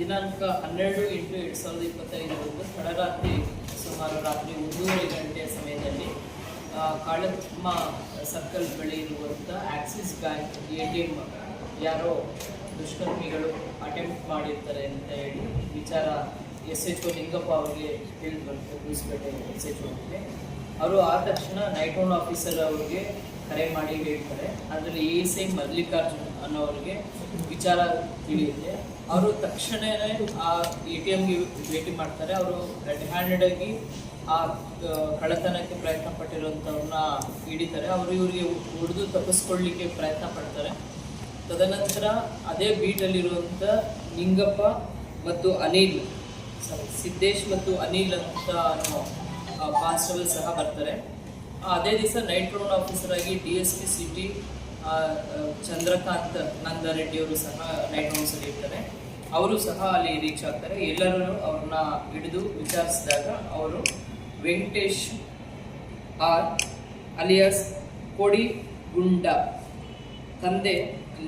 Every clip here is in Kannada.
ದಿನಾಂಕ ಹನ್ನೆರಡು ಎಂಟು ಎರಡು ಸಾವಿರದ ಇಪ್ಪತ್ತೈದರಂದು ತಡರಾತ್ರಿ ಸುಮಾರು ರಾತ್ರಿ ಒಂದೂವರೆ ಗಂಟೆಯ ಸಮಯದಲ್ಲಿ ಕಾಳಮ್ಮ ಸರ್ಕಲ್ ಬಳಿ ಇರುವಂಥ Axis bank A T M ಯಾರೋ ದುಷ್ಕರ್ಮಿಗಳು ಅಟೆಂಪ್ಟ್ ಮಾಡಿರ್ತಾರೆ ಅಂತ ಹೇಳಿ ವಿಚಾರ ಎಸ್ ಎಚ್ ಒ ಲಿಂಗಪ್ಪ ಅವರಿಗೆ ತಿಳಿದು ಬಂತು ಗುಡಿಸ್ಪೇಟೆ ಎಸ್ ಎಚ್ ಒಗೆ ಅವರು ಆದ ತಕ್ಷಣ ನೈಟ್ ಓನ್ ಆಫೀಸರ್ ಅವ್ರಿಗೆ ಕರೆ ಮಾಡಿ ಹೇಳ್ತಾರೆ. ಅದರಲ್ಲಿ ಎ ಎಸ್ ಐ ಮಲ್ಲಿಕಾರ್ಜುನ್ ಅನ್ನೋರಿಗೆ ವಿಚಾರ ತಿಳಿಯುತ್ತೆ. ಅವರು ತಕ್ಷಣವೇ ಆ ಎ ಟಿ ಎಮ್ಗೆ ಭೇಟಿ ಮಾಡ್ತಾರೆ. ಅವರು ರೆಡ್ ಹ್ಯಾಂಡೆಡ್ ಆಗಿ ಆ, ಕಳ್ಳತನಕ್ಕೆ ಪ್ರಯತ್ನ ಪಟ್ಟಿರುವಂಥವ್ರನ್ನ ಹಿಡಿತಾರೆ. ಅವರು ಇವರಿಗೆ ಹೊಡೆದು ತಪ್ಪಿಸ್ಕೊಳ್ಳಿಕ್ಕೆ ಪ್ರಯತ್ನ ಪಡ್ತಾರೆ. ತದನಂತರ ಅದೇ ಬೀಟಲ್ಲಿರುವಂಥ ನಿಂಗಪ್ಪ ಮತ್ತು ಅನಿಲ್ ಸಿದ್ದೇಶ್ ಮತ್ತು ಅನಿಲ್ ಅಂತ ಅನ್ನೋ ಕಾನ್ಸ್ಟೇಬಲ್ ಸಹ ಬರ್ತಾರೆ. ಅದೇ ದಿವಸ ನೈಟ್ ರೌಂಡ್ ಆಫೀಸರ್ ಆಗಿ D S P city Chandrakant ನಂದಾರೆಡ್ಡಿಯವರು ಸಹ ನೈಟ್ ರೌಂಡ್ಸಲ್ಲಿ ಇರ್ತಾರೆ. ಅವರು ಸಹ ಅಲ್ಲಿ ರೀಚ್ ಆಗ್ತಾರೆ. ಎಲ್ಲರೂ ಅವ್ರನ್ನ ಹಿಡಿದು ವಿಚಾರಿಸಿದಾಗ ಅವರು ವೆಂಕಟೇಶ್ ಆರ್ ಅಲಿಯಾಸ್ ಕೋಡಿ ಗುಂಡ ತಂದೆ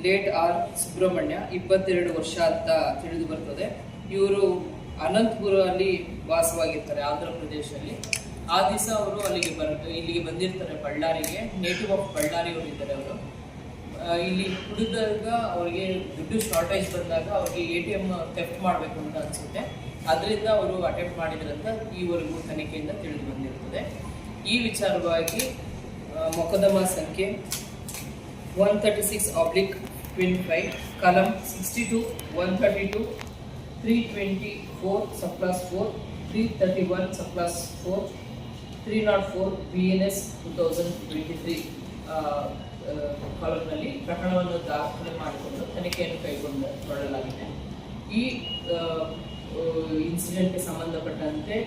ಲೇಟ್ ಆರ್ ಸುಬ್ರಹ್ಮಣ್ಯ ಇಪ್ಪತ್ತೆರಡು ವರ್ಷ ಅಂತ ತಿಳಿದು ಬರ್ತದೆ. ಇವರು ಅನಂತಪುರ ಅಲ್ಲಿ ವಾಸವಾಗಿರ್ತಾರೆ ಆಂಧ್ರ ಪ್ರದೇಶದಲ್ಲಿ. ಆ ದಿವಸ ಅವರು ಅಲ್ಲಿಗೆ ಬರ ಇಲ್ಲಿಗೆ ಬಂದಿರ್ತಾರೆ ಬಳ್ಳಾರಿಗೆ. ನೇಟಿವ್ ಆಫ್ ಬಳ್ಳಾರಿ ಅವರು ಇದ್ದಾರೆ ಅವರು. ಇಲ್ಲಿ ಕುಡಿದಾಗ ಅವರಿಗೆ ದುಡ್ಡು ಶಾರ್ಟೇಜ್ ಬಂದಾಗ ಅವ್ರಿಗೆ ಎ ಟಿ ಎಂ ಥೆಫ್ಟ್ ಮಾಡಬೇಕು ಅಂತ ಅನಿಸುತ್ತೆ. ಅದರಿಂದ ಅವರು ಅಟೆಂಪ್ಟ್ ಮಾಡಿದ್ರಂತ ಈವರೆಗೂ ತನಿಖೆಯಿಂದ ತಿಳಿದು ಬಂದಿರ್ತದೆ. ಈ ವಿಚಾರವಾಗಿ ಮೊಕದ್ದಮ ಸಂಖ್ಯೆ one thirty six oblique twenty five column sixty two one thirty two three twenty four ಸಪ್ಲಸ್ four three thirty one ಸಪ್ಲಸ್ four three not four B N S ಕಾಲಮ್ನಲ್ಲಿ ಪ್ರಕರಣವನ್ನು ದಾಖಲೆ ಮಾಡಿಕೊಂಡು ತನಿಖೆಯನ್ನು ಕೈಗೊಂಡಲಾಗಿದೆ ಈ ಇನ್ಸಿಡೆಂಟ್ಗೆ ಸಂಬಂಧಪಟ್ಟಂತೆ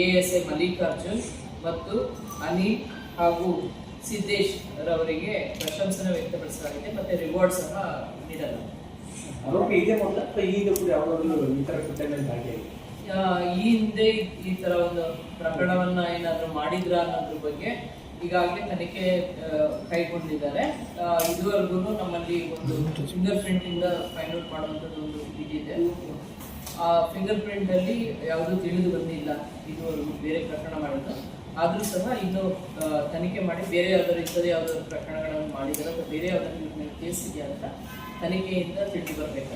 ಎ ಎಸ್ ಎ ಮಲ್ಲಿಕಾರ್ಜುನ್ ಮತ್ತು ಅನಿಲ್ ಹಾಗೂ ಸಿದ್ದೇಶ್ ರವರಿಗೆ ಪ್ರಶಂಸನ ವ್ಯಕ್ತಪಡಿಸಲಾಗಿದೆ, ಮತ್ತೆ ರಿವಾರ್ಡ್ ಸಹ ನೀಡಲಾಗಿದೆ. ಈ ಹಿಂದೆ ಈ ತರ ಒಂದು ಪ್ರಕರಣವನ್ನ ಏನಾದ್ರು ಮಾಡಿದ್ರ ಅನ್ನೋದ್ರ ಬಗ್ಗೆ ಈಗಾಗಲೇ ತನಿಖೆ ಕೈಗೊಂಡಿದ್ದಾರೆ. ಇದುವರೆಗೂ ನಮ್ಮಲ್ಲಿ ಒಂದು ಫಿಂಗರ್ ಪ್ರಿಂಟ್ ಇಂದ ಫೈಂಡ್ ಔಟ್ ಮಾಡುವಂಥದ್ದು ಒಂದು ಇದಿದೆ. ಆ ಫಿಂಗರ್ ಪ್ರಿಂಟ್ ಅಲ್ಲಿ ಯಾವುದು ತಿಳಿದು ಬಂದಿಲ್ಲ. ಇದುವರೆಗೂ ಬೇರೆ ಪ್ರಕರಣ ಮಾಡೋದು ಆದ್ರೂ ಸಹ ಇನ್ನು ತನಿಖೆ ಮಾಡಿ ಬೇರೆ ಯಾವ್ದಾದ್ರು ಇತರ ಯಾವ್ದಾದ್ರು ಪ್ರಕರಣಗಳನ್ನು ಮಾಡಿದಾರೆ ಅಥವಾ ಬೇರೆ ಯಾವ್ದಾದ್ರು ಕೇಸ್ ಇದೆಯಾ ಅಂತ ತನಿಖೆಯಿಂದ ತಿಳಿದು ಬರಬೇಕಾಗಿದೆ.